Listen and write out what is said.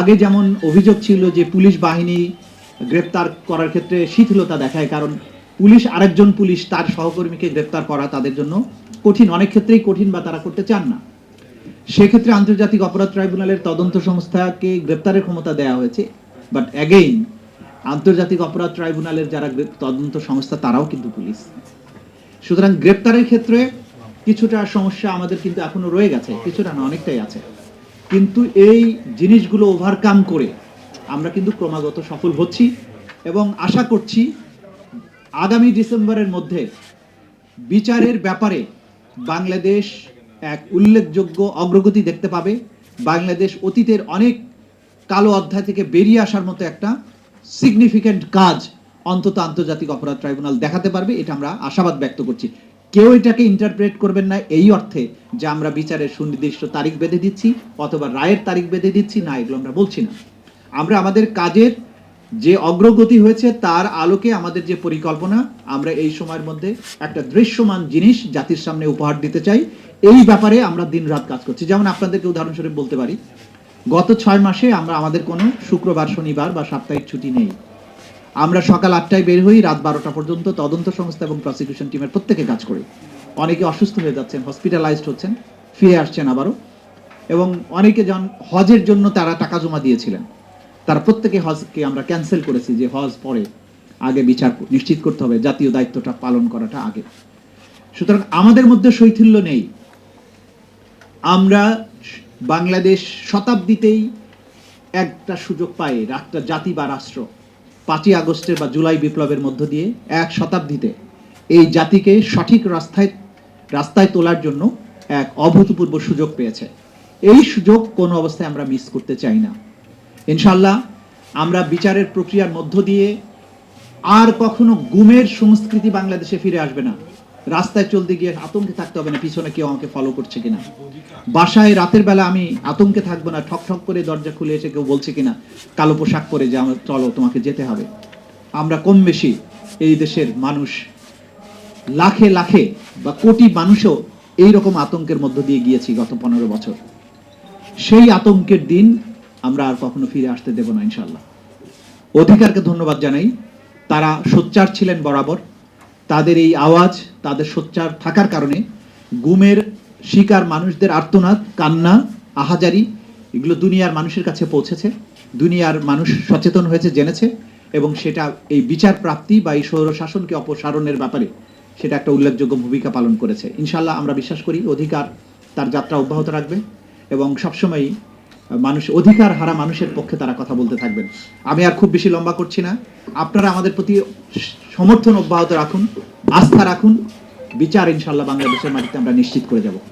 আগে যেমন অভিযোগ ছিল যে পুলিশ বাহিনী গ্রেপ্তার করার ক্ষেত্রে শিথিলতা দেখায়, কারণ পুলিশ আরেকজন পুলিশ তার সহকর্মীকে গ্রেপ্তার করা তাদের জন্য কঠিন, অনেক ক্ষেত্রেই কঠিন বা তারা করতে চান না। সেক্ষেত্রে আন্তর্জাতিক অপরাধ ট্রাইব্যুনালের তদন্ত সংস্থাকে গ্রেপ্তারের ক্ষমতা দেওয়া হয়েছে। বাট অ্যাগেইন আন্তর্জাতিক অপরাধ ট্রাইব্যুনালের যারা তদন্ত সংস্থা, তারাও কিন্তু পুলিশ। সুতরাং গ্রেপ্তারের ক্ষেত্রে কিছুটা সমস্যা আমাদের কিন্তু এখনও রয়ে গেছে, কিছুটা না, অনেকটাই আছে। কিন্তু এই জিনিসগুলো ওভারকাম করে আমরা কিন্তু ক্রমাগত সফল হচ্ছি এবং আশা করছি আগামী ডিসেম্বরের মধ্যে বিচারের ব্যাপারে বাংলাদেশ এক উল্লেখযোগ্য অগ্রগতি দেখতে পাবে। বাংলাদেশ অতীতের অনেক কালো অধ্যায় থেকে বেরিয়ে আসার মতো একটা সিগনিফিক্যান্ট কাজ অন্তত আন্তর্জাতিক অপরাধ ট্রাইব্যুনাল দেখাতে পারবে, এটা আমরা আশাবাদ ব্যক্ত করছি। কেউ এটাকে ইন্টারপ্রেট করবেন না এই অর্থে যে আমরা বিচারের সুনির্দিষ্ট তারিখ বেঁধে দিচ্ছি অথবা রায়ের তারিখ বেঁধে দিচ্ছি, না, এগুলো আমরা বলছি না। আমরা আমাদের কাজের যে অগ্রগতি হয়েছে তার আলোকে আমাদের যে পরিকল্পনা, আমরা এই সময়ের মধ্যে একটা দৃশ্যমান জিনিস জাতির সামনে উপহার দিতে চাই। এই ব্যাপারে আমরা দিনরাত কাজ করছি। যেমন আপনাদেরকে উদাহরণস্বরূপ বলতে পারি, গত ছয় মাসে আমরা আমাদের কোনো শুক্রবার, শনিবার বা সাপ্তাহিক ছুটি নেই। আমরা সকাল আটটায় বের হই, রাত বারোটা পর্যন্ত তদন্ত সংস্থা এবং প্রসিকিউশন টিমের প্রত্যেকে কাজ করি। অনেকে অসুস্থ হয়ে যাচ্ছেন হসপিটালাইজড হচ্ছেন, ফিরে আসছেন আবারও। এবং অনেকে জন হজের জন্য তারা টাকা জমা দিয়েছিলেন। তারা প্রত্যেকে হজকে আমরা ক্যান্সেল করেছি যে হজ পরে আগে বিচার নিশ্চিত করতে হবে, জাতীয় দায়িত্বটা পালন করাটা আগে। সুতরাং আমাদের মধ্যে শৈথিল্য নেই। আমরা বাংলাদেশ শতাব্দীতেই একটা সুযোগ পাই, একটা জাতি বা রাষ্ট্র। পাঁচই আগস্টের বা জুলাই বিপ্লবের মধ্য দিয়ে এক শতাব্দীতে এই জাতিকে সঠিক রাস্তায় রাস্তায় তোলার জন্য এক অভূতপূর্ব সুযোগ পেয়েছে। এই সুযোগ কোনো অবস্থায় আমরা মিস করতে চাই না। ইনশাল্লাহ আমরা বিচারের প্রক্রিয়ার মধ্য দিয়ে আর কখনো গুমের সংস্কৃতি বাংলাদেশে ফিরে আসবে না। রাস্তায় চলতে গিয়ে আতঙ্কে থাকতে হবে না, পিছনে কেউ আমাকে ফলো করছে কিনা। বাসায় রাতের বেলা আমি আতঙ্কে থাকব না, ঠক ঠক করে দরজা খুলে এসে কেউ বলছে কিনা, কালো পোশাক পরে যে আমার, চলো তোমাকে যেতে হবে। আমরা কম বেশি এই দেশের মানুষ, লাখে লাখে বা কোটি মানুষও এই রকম আতঙ্কের মধ্য দিয়ে গিয়েছি গত পনেরো বছর। সেই আতঙ্কের দিন আমরা আর কখনো ফিরে আসতে দেব না ইনশাল্লাহ অধিকারকে ধন্যবাদ জানাই। তারা সোচ্চার ছিলেন বরাবর। তাদের এই আওয়াজ, তাদের সোচ্চার থাকার কারণে গুমের শিকার মানুষদের আর্তনাদ, কান্না, আহাজারি, এগুলো দুনিয়ার মানুষের কাছে পৌঁছেছে। দুনিয়ার মানুষ সচেতন হয়েছে, জেনেছে এবং সেটা এই বিচার প্রাপ্তি বা এই সৌর শাসনকে অপসারণের ব্যাপারে সেটা একটা উল্লেখযোগ্য ভূমিকা পালন করেছে। ইনশাল্লাহ আমরা বিশ্বাস করি অধিকার তার যাত্রা অব্যাহত রাখবে এবং সবসময়ই মানুষ অধিকার হারা মানুষের পক্ষে তারা কথা বলতে থাকবেন। আমি আর খুব বেশি লম্বা করছি না। আপনারা আমাদের প্রতি সমর্থন অব্যাহত রাখুন, আস্থা রাখুন। বিচার ইনশাল্লাহ বাংলাদেশের মাটিতে আমরা নিশ্চিত করে যাব।